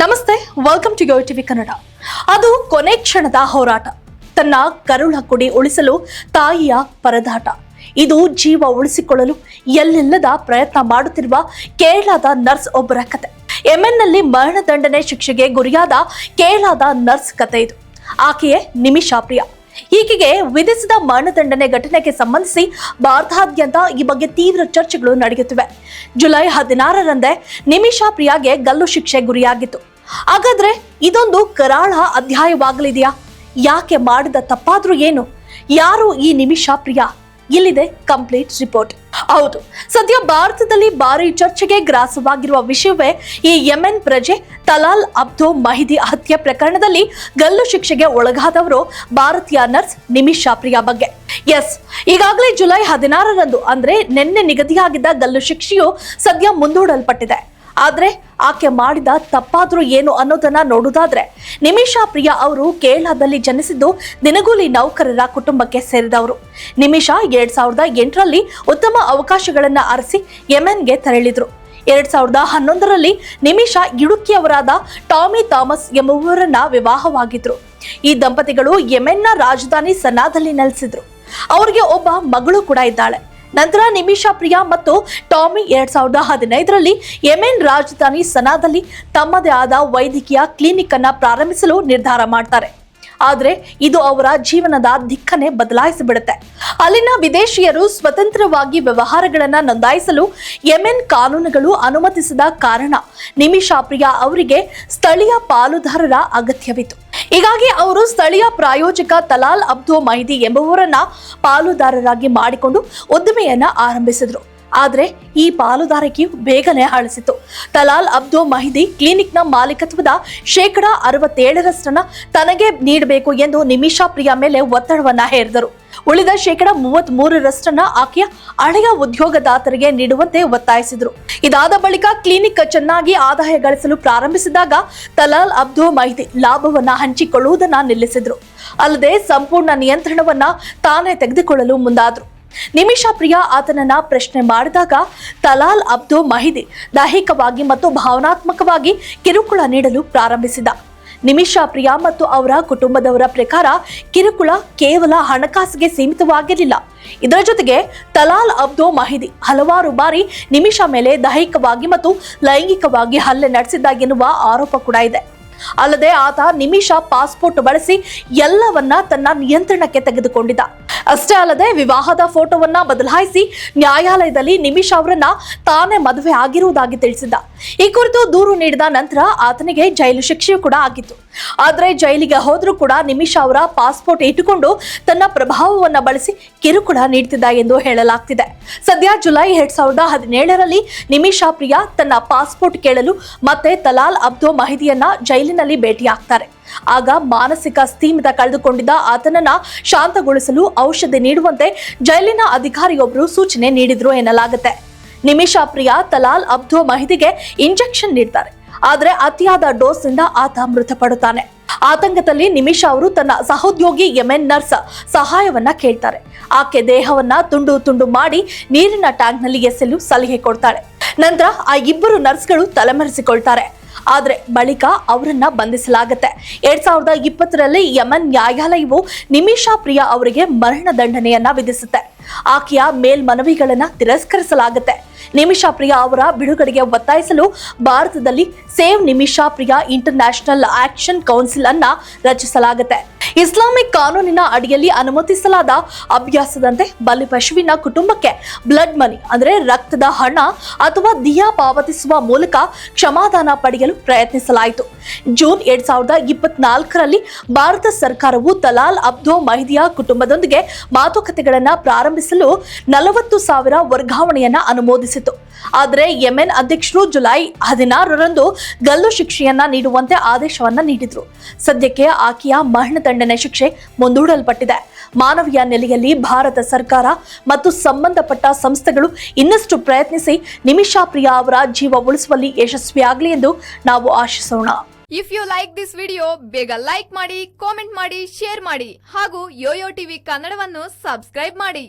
ನಮಸ್ತೆ welcome to Yo TV Kannada ಅದು ಕೊನೆ ಕ್ಷಣದ ಹೋರಾಟ. ತನ್ನ ಕರುಳ ಕುಡಿ ಉಳಿಸಲು ತಾಯಿಯ ಪರದಾಟ. ಇದು ಜೀವ ಉಳಿಸಿಕೊಳ್ಳಲು ಎಲ್ಲೆಲ್ಲದ ಪ್ರಯತ್ನ ಮಾಡುತ್ತಿರುವ ಕೇರಳದ ನರ್ಸ್ ಒಬ್ಬರ ಕತೆ. ನಲ್ಲಿ ಮರಣದಂಡನೆ ಶಿಕ್ಷೆಗೆ ಗುರಿಯಾದ ಕೇರಳದ ನರ್ಸ್ ಕತೆ ಇದು. ಆಕೆಯೇ ನಿಮಿಷಾ ಪ್ರಿಯಾ. ಈಕೆಗೆ ವಿಧಿಸಿದ ಮರಣದಂಡನೆ ಘಟನೆಗೆ ಸಂಬಂಧಿಸಿ ಭಾರತಾದ್ಯಂತ ಈ ಬಗ್ಗೆ ತೀವ್ರ ಚರ್ಚೆಗಳು ನಡೆಯುತ್ತಿವೆ. ಜುಲೈ ಹದಿನಾರರಂದೇ ನಿಮಿಷಾ ಪ್ರಿಯಾಗೆ ಗಲ್ಲು ಶಿಕ್ಷೆ ಗುರಿಯಾಗಿತ್ತು. ಹಾಗಾದ್ರೆ ಇದೊಂದು ಕರಾಳ ಅಧ್ಯಾಯವಾಗಲಿದೆಯಾ? ಯಾಕೆ ಮಾಡಿದ ತಪ್ಪಾದ್ರೂ ಏನು? ಯಾರು ಈ ನಿಮಿಷಾ ಪ್ರಿಯಾ? ಇಲ್ಲಿದೆ ಕಂಪ್ಲೀಟ್ ರಿಪೋರ್ಟ್? ಹೌದು, ಸದ್ಯ ಭಾರತದಲ್ಲಿ ಭಾರಿ ಚರ್ಚೆಗೆ ಗ್ರಾಸವಾಗಿರುವ ವಿಷಯವೇ ಈ ಯೆಮೆನ್ ಪ್ರಜೆ ತಲಾಲ್ ಅಬ್ದೋ ಮಹಿದಿ ಹತ್ಯೆ ಪ್ರಕರಣದಲ್ಲಿ ಗಲ್ಲು ಶಿಕ್ಷೆಗೆ ಒಳಗಾದವರು ಭಾರತೀಯ ನರ್ಸ್ ನಿಮಿಷಾ ಪ್ರಿಯಾ ಬಗ್ಗೆ. ಎಸ್, ಈಗಾಗಲೇ ಜುಲೈ ಹದಿನಾರರಂದು ಅಂದ್ರೆ ನಿನ್ನೆ ನಿಗದಿಯಾಗಿದ್ದ ಗಲ್ಲು ಶಿಕ್ಷೆಯು ಸದ್ಯ ಮುಂದೂಡಲ್ಪಟ್ಟಿದೆ. ಆದ್ರೆ ಆಕೆ ಮಾಡಿದ ತಪ್ಪಾದರೂ ಏನು ಅನ್ನೋದನ್ನ ನೋಡುವುದಾದ್ರೆ ನಿಮಿಷಾ ಪ್ರಿಯಾ ಅವರು ಕೇರಳದಲ್ಲಿ ಜನಿಸಿದ್ದು ದಿನಗೂಲಿ ನೌಕರರ ಕುಟುಂಬಕ್ಕೆ ಸೇರಿದವರು. ನಿಮಿಷಾ ಎರಡ್ ಸಾವಿರದ ಎಂಟರಲ್ಲಿ ಉತ್ತಮ ಅವಕಾಶಗಳನ್ನು ಅರಸಿ ಯೆಮೆನ್ಗೆ ತೆರಳಿದ್ರು. ಎರಡ್ ಸಾವಿರದ ಹನ್ನೊಂದರಲ್ಲಿ ನಿಮಿಷಾ ಇಡುಕಿಯವರಾದ ಟಾಮಿ ಥಾಮಸ್ ಎಂಬುವರನ್ನ ವಿವಾಹವಾಗಿದ್ರು. ಈ ದಂಪತಿಗಳು ಯೆಮೆನ್ನ ರಾಜಧಾನಿ ಸನಾದಲ್ಲಿ ನೆಲೆಸಿದ್ರು. ಅವರಿಗೆ ಒಬ್ಬ ಮಗಳು ಕೂಡ ಇದ್ದಾಳೆ. ನಂತರ ನಿಮಿಷಾ ಪ್ರಿಯಾ ಮತ್ತು ಟಾಮಿ ಎರಡ್ ಸಾವಿರದ ಹದಿನೈದರಲ್ಲಿ ಯೆಮೆನ್ ರಾಜಧಾನಿ ಸನಾದಲ್ಲಿ ತಮ್ಮದೇ ಆದ ವೈದ್ಯಕೀಯ ಕ್ಲಿನಿಕ್ ಅನ್ನ ಪ್ರಾರಂಭಿಸಲು ನಿರ್ಧಾರ ಮಾಡ್ತಾರೆ. ಆದರೆ ಇದು ಅವರ ಜೀವನದ ದಿಕ್ಕನ್ನೇ ಬದಲಾಯಿಸಿಬಿಡುತ್ತೆ. ಅಲ್ಲಿನ ವಿದೇಶಿಯರು ಸ್ವತಂತ್ರವಾಗಿ ವ್ಯವಹಾರಗಳನ್ನು ನೋಂದಾಯಿಸಲು ಯೆಮೆನ್ ಕಾನೂನುಗಳು ಅನುಮತಿಸಿದ ಕಾರಣ ನಿಮಿಷಾ ಪ್ರಿಯಾ ಅವರಿಗೆ ಸ್ಥಳೀಯ ಪಾಲುದಾರರ ಅಗತ್ಯವಿತ್ತು. ಹೀಗಾಗಿ ಅವರು ಸ್ಥಳೀಯ ಪ್ರಾಯೋಜಕ ತಲಾಲ್ ಅಬ್ದು ಮೈದಿ ಎಂಬುವರನ್ನ ಪಾಲುದಾರರಾಗಿ ಮಾಡಿಕೊಂಡು ಉದ್ದಿಮೆಯನ್ನ ಆರಂಭಿಸಿದ್ರು. ಆದ್ರೆ ಈ ಪಾಲುದಾರಿಕೆಯು ಬೇಗನೆ ಅಳಿಸಿತು ತಲಾಲ್ ಅಬ್ದು ಮಹಿದಿ ಕ್ಲಿನಿಕ್ನ ಮಾಲೀಕತ್ವದ ಶೇಕಡ ಅರವತ್ತೇಳರಷ್ಟನ್ನ ತನಗೆ ನೀಡಬೇಕು ಎಂದು ನಿಮಿಷಾ ಪ್ರಿಯಾ ಮೇಲೆ ಒತ್ತಡವನ್ನ ಹೇರಿದರು. ಉಳಿದ ಶೇಕಡ ಮೂವತ್ತ್ ಮೂರರಷ್ಟನ್ನ ಆಕೆಯ ಹಳೆಯ ಉದ್ಯೋಗದಾತರಿಗೆ ನೀಡುವಂತೆ ಒತ್ತಾಯಿಸಿದರು. ಇದಾದ ಬಳಿಕ ಕ್ಲಿನಿಕ್ ಚೆನ್ನಾಗಿ ಆದಾಯ ಗಳಿಸಲು ಪ್ರಾರಂಭಿಸಿದಾಗ ತಲಾಲ್ ಅಬ್ದು ಮಹಿದಿ ಲಾಭವನ್ನ ಹಂಚಿಕೊಳ್ಳುವುದನ್ನ ನಿಲ್ಲಿಸಿದ್ರು. ಅಲ್ಲದೆ ಸಂಪೂರ್ಣ ನಿಯಂತ್ರಣವನ್ನ ತಾನೇ ತೆಗೆದುಕೊಳ್ಳಲು ಮುಂದಾದ್ರು. ನಿಮಿಷಾ ಪ್ರಿಯಾ ಆತನನ್ನ ಪ್ರಶ್ನೆ ಮಾಡಿದಾಗ ತಲಾಲ್ ಅಬ್ದು ಮಹಿದಿ ದೈಹಿಕವಾಗಿ ಮತ್ತು ಭಾವನಾತ್ಮಕವಾಗಿ ಕಿರುಕುಳ ನೀಡಲು ಪ್ರಾರಂಭಿಸಿದ. ನಿಮಿಷಾ ಪ್ರಿಯಾ ಮತ್ತು ಅವರ ಕುಟುಂಬದವರ ಪ್ರಕಾರ ಕಿರುಕುಳ ಕೇವಲ ಹಣಕಾಸಿಗೆ ಸೀಮಿತವಾಗಿರಲಿಲ್ಲ. ಇದರ ಜೊತೆಗೆ ತಲಾಲ್ ಅಬ್ದೋ ಮಹಿದಿ ಹಲವಾರು ಬಾರಿ ನಿಮಿಷಾ ಮೇಲೆ ದೈಹಿಕವಾಗಿ ಮತ್ತು ಲೈಂಗಿಕವಾಗಿ ಹಲ್ಲೆ ನಡೆಸಿದ್ದ ಎನ್ನುವ ಆರೋಪ ಕೂಡ ಇದೆ. ಅಲ್ಲದೆ ಆತ ನಿಮಿಷ ಪಾಸ್ಪೋರ್ಟ್ ಬಳಸಿ ಎಲ್ಲವನ್ನ ತನ್ನ ನಿಯಂತ್ರಣಕ್ಕೆ ತೆಗೆದುಕೊಂಡಿದ್ದ. ಅಷ್ಟೇ ಅಲ್ಲದೆ ವಿವಾಹದ ಫೋಟೋವನ್ನ ಬದಲಾಯಿಸಿ ನ್ಯಾಯಾಲಯದಲ್ಲಿ ನಿಮಿಷ ಅವರನ್ನ ತಾನೇ ಮದುವೆ ಆಗಿರುವುದಾಗಿ ತಿಳಿಸಿದ್ದ. ಈ ಕುರಿತು ದೂರು ನೀಡಿದ ನಂತರ ಆತನಿಗೆ ಜೈಲು ಶಿಕ್ಷೆಯೂ ಕೂಡ ಆಗಿತ್ತು. ಆದ್ರೆ ಜೈಲಿಗೆ ಹೋದ್ರೂ ಕೂಡ ನಿಮಿಷ ಅವರ ಪಾಸ್ಪೋರ್ಟ್ ಇಟ್ಟುಕೊಂಡು ತನ್ನ ಪ್ರಭಾವವನ್ನ ಬಳಸಿ ಕಿರುಕುಳ ನೀಡ್ತಿದ್ದ ಎಂದು ಹೇಳಲಾಗ್ತಿದೆ. ಸದ್ಯ ಜುಲೈ ಎರಡ್ ಸಾವಿರದ ಹದಿನೇಳರಲ್ಲಿ ನಿಮಿಷಾ ಪ್ರಿಯಾ ತನ್ನ ಪಾಸ್ಪೋರ್ಟ್ ಕೇಳಲು ಮತ್ತೆ ತಲಾಲ್ ಅಬ್ದೋ ಮಹಿದಿಯನ್ನ ಜೈಲಿನಲ್ಲಿ ಭೇಟಿಯಾಗ್ತಾರೆ. ಆಗ ಮಾನಸಿಕ ಸ್ಥೀಮಿತ ಕಳೆದುಕೊಂಡಿದ್ದ ಆತನನ್ನ ಶಾಂತಗೊಳಿಸಲು ಔಷಧಿ ನೀಡುವಂತೆ ಜೈಲಿನ ಅಧಿಕಾರಿಯೊಬ್ಬರು ಸೂಚನೆ ನೀಡಿದ್ರು ಎನ್ನಲಾಗುತ್ತೆ. ನಿಮಿಷಾ ಪ್ರಿಯಾ, ತಲಾಲ್, ಅಬ್ದು ಮಹಿದಿಗೆ ಇಂಜೆಕ್ಷನ್ ನೀಡ್ತಾರೆ. ಆದ್ರೆ ಅತಿಯಾದ ಡೋಸ್ ಇಂದ ಆತ ಮೃತಪಡುತ್ತಾನೆ. ಆತಂಕದಲ್ಲಿ ನಿಮಿಷಾ ಅವರು ತನ್ನ ಸಹೋದ್ಯೋಗಿ ಯಮೆನ್ ನರ್ಸ್ ಸಹಾಯವನ್ನ ಕೇಳ್ತಾರೆ. ಆಕೆ ದೇಹವನ್ನ ತುಂಡು ತುಂಡು ಮಾಡಿ ನೀರಿನ ಟ್ಯಾಂಕ್ನಲ್ಲಿ ಎಸೆಯಲು ಸಲಹೆ ಕೊಡ್ತಾಳೆ. ನಂತರ ಆ ಇಬ್ಬರು ನರ್ಸ್ಗಳು ತಲೆಮರೆಸಿಕೊಳ್ತಾರೆ. ಆದ್ರೆ ಬಳಿಕ ಅವರನ್ನ ಬಂಧಿಸಲಾಗುತ್ತೆ. ಎರಡ್ ಸಾವಿರದ ಇಪ್ಪತ್ತರಲ್ಲಿ ಯಮನ್ ನ್ಯಾಯಾಲಯವು ನಿಮಿಷಾ ಪ್ರಿಯಾ ಅವರಿಗೆ ಮರಣ ದಂಡನೆಯನ್ನ ವಿಧಿಸುತ್ತೆ. ಆಕೆಯ ಮೇಲ್ಮನವಿಗಳನ್ನ ತಿರಸ್ಕರಿಸಲಾಗುತ್ತೆ. ನಿಮಿಷಾ ಪ್ರಿಯಾ ಅವರ ಬಿಡುಗಡೆಗೆ ಒತ್ತಾಯಿಸಲು ಭಾರತದಲ್ಲಿ save Nimisha Priya international action council ಅನ್ನ ರಚಿಸಲಾಗುತ್ತೆ. ಇಸ್ಲಾಮಿಕ್ ಕಾನೂನಿನ ಅಡಿಯಲ್ಲಿ ಅನುಮತಿಸಲಾದ ಅಭ್ಯಾಸದಂತೆ ಬಲಿ ಪಶುವಿನ ಕುಟುಂಬಕ್ಕೆ ಬ್ಲಡ್ ಮನಿ ಅಂದ್ರೆ ರಕ್ತದ ಹಣ ಅಥವಾ ದಿಯಾ ಪಾವತಿಸುವ ಮೂಲಕ ಕ್ಷಮಾದಾನ ಪಡೆಯಲು ಪ್ರಯತ್ನಿಸಲಾಯಿತು. ಜೂನ್ ಎರಡ್ ಸಾವಿರದ ಇಪ್ಪತ್ನಾಲ್ಕರಲ್ಲಿ ಭಾರತ ಸರ್ಕಾರವು ತಲಾಲ್ ಅಬ್ದೋ ಮಹಿದಿಯಾ ಕುಟುಂಬದೊಂದಿಗೆ ಮಾತುಕತೆಗಳನ್ನು ಪ್ರಾರಂಭಿಸಲು ನಲವತ್ತು ಸಾವಿರ ವರ್ಗಾವಣೆಯನ್ನ ಆದರೆ ಯೆಮೆನ್ ಅಧ್ಯಕ್ಷರು ಜುಲೈ ಹದಿನಾರರಂದು ಗಲ್ಲು ಶಿಕ್ಷೆಯನ್ನ ನೀಡುವಂತೆ ಆದೇಶವನ್ನ ನೀಡಿದ್ರು. ಸದ್ಯಕ್ಕೆ ಆಕೆಯ ಮರಣದಂಡನೆ ಶಿಕ್ಷೆ ಮುಂದೂಡಲ್ಪಟ್ಟಿದೆ. ಮಾನವೀಯ ನೆಲೆಯಲ್ಲಿ ಭಾರತ ಸರ್ಕಾರ ಮತ್ತು ಸಂಬಂಧಪಟ್ಟ ಸಂಸ್ಥೆಗಳು ಇನ್ನಷ್ಟು ಪ್ರಯತ್ನಿಸಿ ನಿಮಿಷಾ ಪ್ರಿಯಾ ಅವರ ಜೀವ ಉಳಿಸುವಲ್ಲಿ ಯಶಸ್ವಿಯಾಗಲಿ ಎಂದು ನಾವು ಆಶಿಸೋಣ. If you like this video ಬೇಗ ಲೈಕ್ ಮಾಡಿ ಕಾಮೆಂಟ್ ಮಾಡಿ ಶೇರ್ ಮಾಡಿ ಹಾಗೂ ಯೋಯೋ ಟಿವಿ ಕನ್ನಡವನ್ನು ಸಬ್ಸ್ಕ್ರೈಬ್ ಮಾಡಿ.